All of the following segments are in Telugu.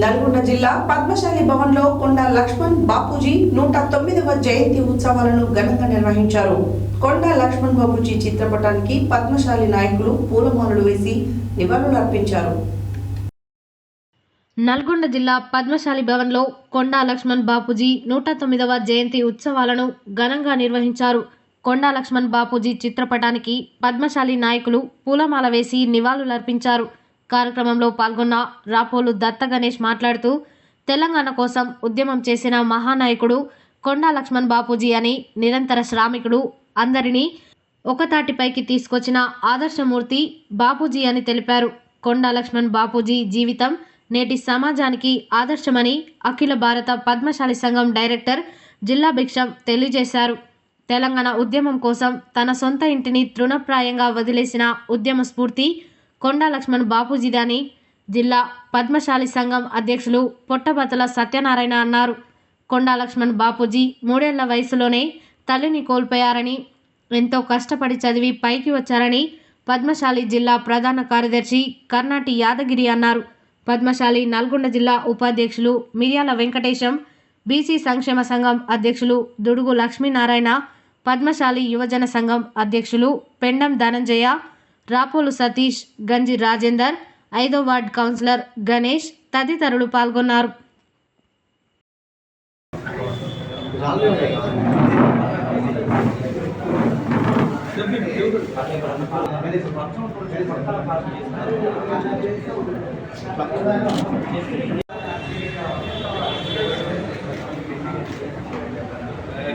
నల్గొండ జిల్లా పద్మశాలి భవన్లో కొండ లక్ష్మణ్ బాపూజీ నూట తొమ్మిదవ జయంతి ఉత్సవాలను ఘనంగా నిర్వహించారు. కొండ లక్ష్మణ్ బాపూజీ చిత్రపటానికి పద్మశాలి నాయకులు పూలమాలలు వేసి నివాళులు అర్పించారు. నల్గొండ జిల్లా పద్మశాలి భవన్లో కొండా లక్ష్మణ్ బాపూజీ నూట తొమ్మిదవ జయంతి ఉత్సవాలను ఘనంగా నిర్వహించారు. కొండా లక్ష్మణ్ బాపూజీ చిత్రపటానికి పద్మశాలి నాయకులు పూలమాల వేసి నివాళులర్పించారు. కార్యక్రమంలో పాల్గొన్న రాపోలు దత్త గణేష్ మాట్లాడుతూ తెలంగాణ కోసం ఉద్యమం చేసిన మహానాయకుడు కొండా లక్ష్మణ్ బాపూజీ అని నిరంతర శ్రామికుడు అందరినీ ఒకతాటిపైకి తీసుకొచ్చిన ఆదర్శమూర్తి బాపూజీ అని తెలిపారు. కొండా లక్ష్మణ్ బాపూజీ జీవితం నేటి సమాజానికి ఆదర్శమని అఖిల భారత పద్మశాలి సంఘం డైరెక్టర్ జిల్లా భిక్షం తెలియజేశారు. తెలంగాణ ఉద్యమం కోసం తన సొంత ఇంటిని తృణప్రాయంగా వదిలేసిన ఉద్యమ స్ఫూర్తి కొండా లక్ష్మణ్ బాపూజీదని జిల్లా పద్మశాలి సంఘం అధ్యక్షులు పొట్టబతల సత్యనారాయణ అన్నారు. కొండా లక్ష్మణ్ బాపూజీ మూడేళ్ళ వయసులోనే తల్లిని కోల్పోయారని ఎంతో కష్టపడి చదివి పైకి వచ్చారని పద్మశాలి జిల్లా ప్రధాన కార్యదర్శి కర్ణాటి యాదగిరి అన్నారు. పద్మశాలి నల్గొండ జిల్లా ఉపాధ్యక్షులు మిర్యాల వెంకటేశం బీసీ సంక్షేమ సంఘం అధ్యక్షులు దుడుగు లక్ష్మీనారాయణ పద్మశాలి యువజన సంఘం అధ్యక్షులు పెండం ధనంజయ రాపోలు సతీష్ గంజి రాజేందర్ ఐదో వార్డ్ కౌన్సిలర్ గణేష్ తదితరులు పాల్గొన్నారు.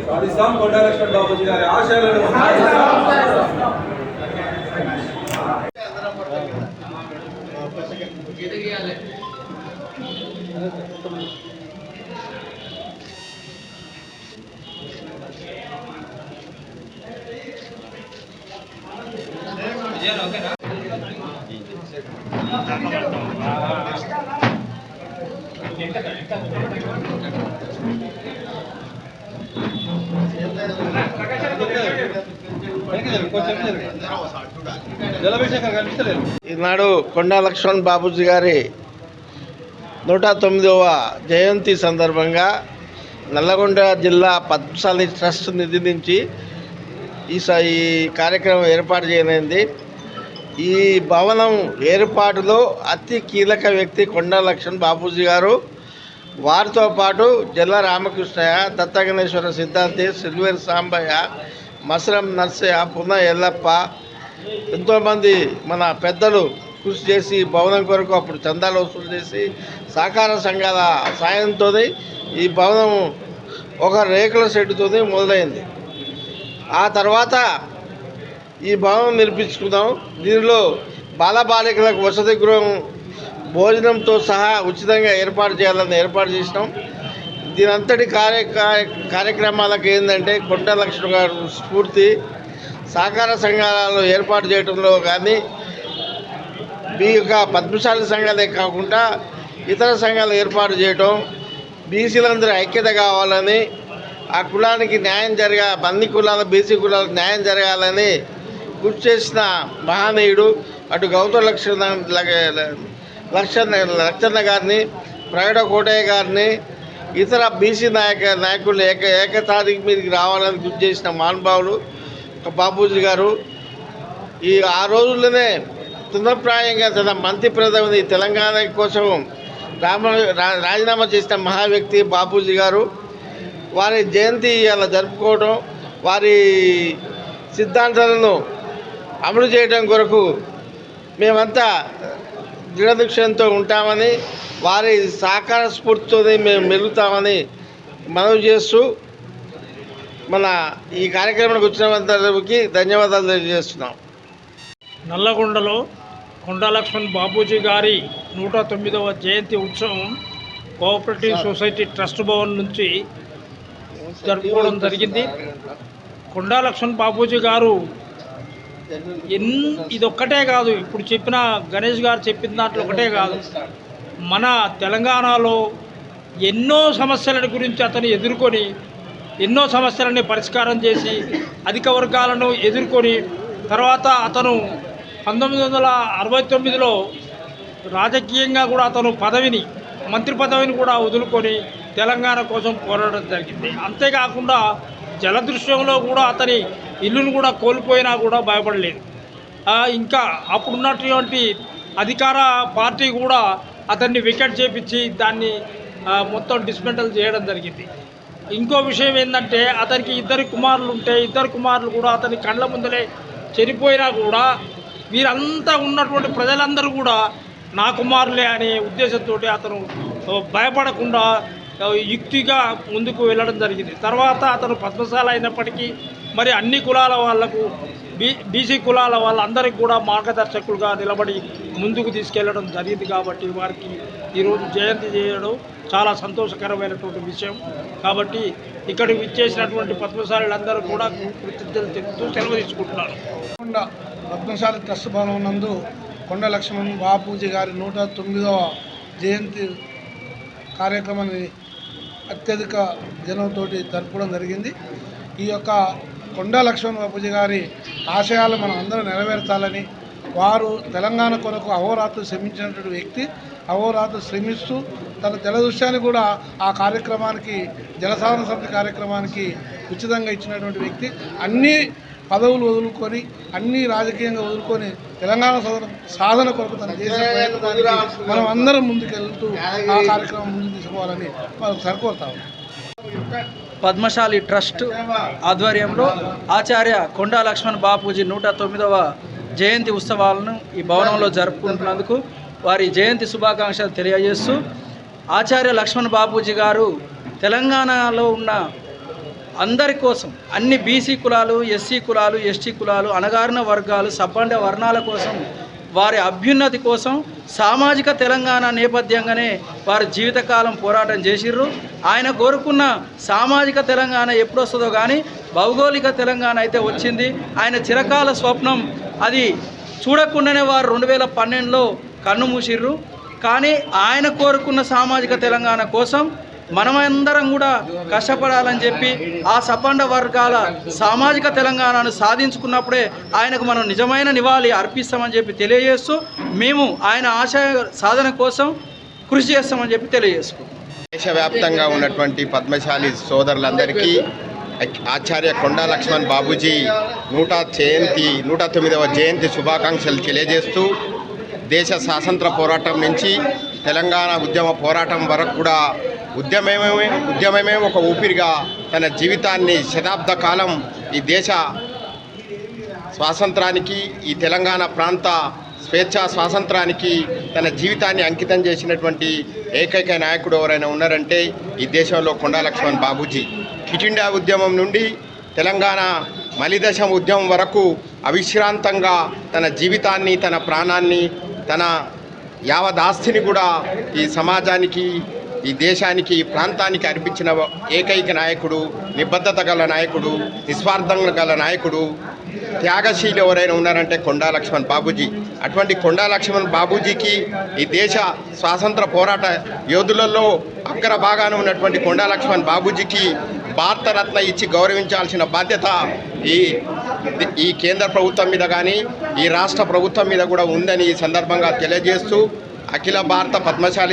సాధిస్తాం కొండా లక్ష్మణ్ బాబుజీ గారి ఆశయాలను ఈనాడు కొండా లక్ష్మణ్ బాబుజీ గారి నూట తొమ్మిదవ జయంతి సందర్భంగా నల్లగొండ జిల్లా పద్మశాలి ట్రస్ట్ నిధి నుంచి ఈ స ఈ కార్యక్రమం ఏర్పాటు చేయనైంది. ఈ భవనం ఏర్పాటులో అతి కీలక వ్యక్తి కొండా లక్ష్మణ్ బాపూజీ గారు. వారితో పాటు జల్ల రామకృష్ణయ్య దత్తగణేశ్వర సిద్ధాంతి సిల్వేర్ సాంబయ్య మసరం నర్సయ్య పున్న ఎల్లప్ప ఎంతోమంది మన పెద్దలు కృషి చేసి భవనం కొరకు అప్పుడు చందాలు వసూలు చేసి సహకార సంఘాల సాయంతో ఈ భవనం ఒక రేకుల షెడ్డుతో మొదలైంది. ఆ తర్వాత ఈ భావం నిర్మించుకుందాం దీనిలో బాలబాలికలకు వసతి గృహం భోజనంతో సహా ఉచితంగా ఏర్పాటు చేయాలని ఏర్పాటు చేసినాం. దీనంతటి కార్య కార్యక్రమాలకు ఏంటంటే కొండ లక్ష్మణ్ గారు స్ఫూర్తి సహకార సంఘాలలో ఏర్పాటు చేయడంలో కానీ మీ యొక్క పద్మశాలి సంఘాలే కాకుండా ఇతర సంఘాలు ఏర్పాటు చేయటం బీసీలందరూ ఐక్యత కావాలని ఆ కులానికి న్యాయం జరగా అన్ని కులాల బీసీ కులాలకు న్యాయం జరగాలని గుర్తు చేసిన మహానీయుడు అటు గౌతమ లక్ష్మణ లక్షణ లక్షణ గారిని ప్రగడ కోటయ్య గారిని ఇతర బీసీ నాయక నాయకులు ఏక ఏకతారీఖు మీదకి రావాలని గుర్తు చేసిన మహానుభావులు బాపూజీ గారు. ఈ ఆ రోజుల్లోనే తృణప్రాయంగా తన మంత్రి పదవిని తెలంగాణ కోసం రామ రాజీనామా చేసిన మహా వ్యక్తి బాపూజీ గారు. వారి జయంతి అలా జరుపుకోవడం వారి సిద్ధాంతాలను అమలు చేయడం కొరకు మేమంతా దృఢదృక్షంతో ఉంటామని వారి సహకార స్ఫూర్తితోనే మేము మెలుగుతామని మనవి చేస్తూ మన ఈ కార్యక్రమానికి వచ్చినందరికి ధన్యవాదాలు తెలియజేస్తున్నాం. నల్లగొండలో కొండా లక్ష్మణ్ బాపూజీ గారి నూట తొమ్మిదవ జయంతి ఉత్సవం కోఆపరేటివ్ సొసైటీ ట్రస్ట్ భవన్ నుంచి జరుపుకోవడం జరిగింది. కొండా లక్ష్మణ్ బాపూజీ గారు ఎన్ ఇదొక్కటే కాదు. ఇప్పుడు చెప్పిన గణేష్ గారు చెప్పిన దాంట్లో ఒకటే కాదు. మన తెలంగాణలో ఎన్నో సమస్యల గురించి అతను ఎదుర్కొని ఎన్నో సమస్యలని పరిష్కారం చేసి అధిక వర్గాలను ఎదుర్కొని తర్వాత అతను పంతొమ్మిది వందల అరవై తొమ్మిదిలో రాజకీయంగా కూడా అతను పదవిని మంత్రి పదవిని కూడా వదులుకొని తెలంగాణ కోసం పోరాడడం జరిగింది. అంతేకాకుండా జలదృశ్యంలో కూడా అతని ఇల్లును కూడా కోల్పోయినా కూడా భయపడలేదు. ఇంకా అప్పుడున్నటువంటి అధికార పార్టీ కూడా అతన్ని వికెట్ చేపించి దాన్ని మొత్తం డిస్మెంటల్ చేయడం జరిగింది. ఇంకో విషయం ఏంటంటే అతనికి ఇద్దరు కుమారులు ఉంటే ఇద్దరు కుమారులు కూడా అతని కళ్ళ ముందలే చనిపోయినా కూడా వీరంతా ఉన్నటువంటి ప్రజలందరూ కూడా నా కుమారులే అనే ఉద్దేశంతో అతను భయపడకుండా యుక్తిగా ముందుకు వెళ్ళడం జరిగింది. తర్వాత అతను పద్మశాల అయినప్పటికీ మరి అన్ని కులాల వాళ్ళకు బీ బీసీ కులాల వాళ్ళందరికీ కూడా మార్గదర్శకులుగా నిలబడి ముందుకు తీసుకెళ్ళడం జరిగింది కాబట్టి వారికి ఈరోజు జయంతి చేయడం చాలా సంతోషకరమైనటువంటి విషయం. కాబట్టి ఇక్కడికి విచ్చేసినటువంటి పద్మశాలులందరూ కూడా కృతజ్ఞతలు తెలుపుతూ సెలవు తీసుకుంటున్నారు. కొండ పద్మశాలి ట్రస్ట్ భవనం నందు కొండ లక్ష్మణ్ బాపూజీ గారి నూట తొమ్మిదవ జయంతి కార్యక్రమాన్ని అత్యధిక జనంతో జరపడం జరిగింది. ఈ యొక్క కొండా లక్ష్మణ్ బాపూజీ గారి ఆశయాలు మనం అందరం నెరవేర్చాలని వారు తెలంగాణ కొరకు అహోరాత్రు శ్రమించినటువంటి వ్యక్తి అహోరాత్రు శ్రమిస్తూ తన జలదృశ్యాన్ని కూడా ఆ కార్యక్రమానికి జలసాధన సమితి కార్యక్రమానికి ఉచితంగా ఇచ్చినటువంటి వ్యక్తి. అన్ని పదవులు వదులుకొని అన్ని రాజకీయంగా వదులుకొని తెలంగాణ సాధన సాధన కొరకు తను చేసిన ప్రయత్నానికి మనం అందరం ముందుకెళ్తూ ఆ కార్యక్రమం ముందుకు తీసుకోవాలని మనం సరికోరుతాము పద్మశాలి ట్రస్ట్ ఆధ్వర్యంలో ఆచార్య కొండా లక్ష్మణ్ బాపూజీ నూట తొమ్మిదవ జయంతి ఉత్సవాలను ఈ భవనంలో జరుపుకుంటున్నందుకు వారి జయంతి శుభాకాంక్షలు తెలియజేస్తూ ఆచార్య లక్ష్మణ్ బాపూజీ గారు తెలంగాణలో ఉన్న అందరి కోసం అన్ని బీసీ కులాలు ఎస్సీ కులాలు ఎస్టీ కులాలు అణగారిన వర్గాలు సబ్బండ వర్ణాల కోసం వారి అభ్యున్నతి కోసం సామాజిక తెలంగాణ నేపథ్యంగానే వారి జీవితకాలం పోరాటం చేసిర్రు. ఆయన కోరుకున్న సామాజిక తెలంగాణ ఎప్పుడు వస్తుందో కానీ భౌగోళిక తెలంగాణ అయితే వచ్చింది. ఆయన చిరకాల స్వప్నం అది చూడకుండానే వారు రెండు వేల పన్నెండులో కన్ను మూసిర్రు. కానీ ఆయన కోరుకున్న సామాజిక తెలంగాణ కోసం మనమందరం కూడా కష్టపడాలని చెప్పి ఆ సపండ వర్గాల సామాజిక తెలంగాణను సాధించుకున్నప్పుడే ఆయనకు మనం నిజమైన నివాళి అర్పిస్తామని చెప్పి తెలియజేస్తూ మేము ఆయన ఆశయ సాధన కోసం కృషి చేస్తామని చెప్పి తెలియజేసుకుంటాం దేశవ్యాప్తంగా ఉన్నటువంటి పద్మశాలి సోదరులందరికీ ఆచార్య కొండా లక్ష్మణ్ బాబూజీ నూట జయంతి నూట తొమ్మిదవ జయంతి శుభాకాంక్షలు తెలియజేస్తూ దేశ స్వాతంత్ర పోరాటం నుంచి తెలంగాణ ఉద్యమ పోరాటం వరకు కూడా ఉద్యమమే ఉద్యమమే ఒక ఊపిరిగా తన జీవితాన్ని శతాబ్ద కాలం ఈ దేశ స్వాతంత్రానికి ఈ తెలంగాణ ప్రాంత స్వేచ్ఛా స్వాతంత్రానికి తన జీవితాన్ని అంకితం చేసినటువంటి ఏకైక నాయకుడు ఎవరైనా ఉన్నారంటే ఈ దేశంలో కొండా లక్ష్మణ్ బాబూజీ. క్విట్ ఇండియా ఉద్యమం నుండి తెలంగాణ మలిదశ ఉద్యమం వరకు అవిశ్రాంతంగా తన జీవితాన్ని తన ప్రాణాన్ని తన యావదాస్తిని కూడా ఈ సమాజానికి ఈ దేశానికి ఈ ప్రాంతానికి అర్పించిన ఏకైక నాయకుడు నిబద్ధత గల నాయకుడు నిస్వార్థం గల నాయకుడు త్యాగశీలు ఎవరైనా ఉన్నారంటే కొండా లక్ష్మణ్ బాబూజీ. అటువంటి కొండా లక్ష్మణ్ బాబూజీకి ఈ దేశ స్వాతంత్ర పోరాట యోధులలో అగ్ర భాగాన ఉన్నటువంటి కొండా లక్ష్మణ్ బాబూజీకి భారతరత్న ఇచ్చి గౌరవించాల్సిన బాధ్యత ఈ ఈ కేంద్ర ప్రభుత్వం మీద కానీ ఈ రాష్ట్ర ప్రభుత్వం మీద కూడా ఉందని ఈ సందర్భంగా తెలియజేస్తూ అఖిల భారత పద్మశాలి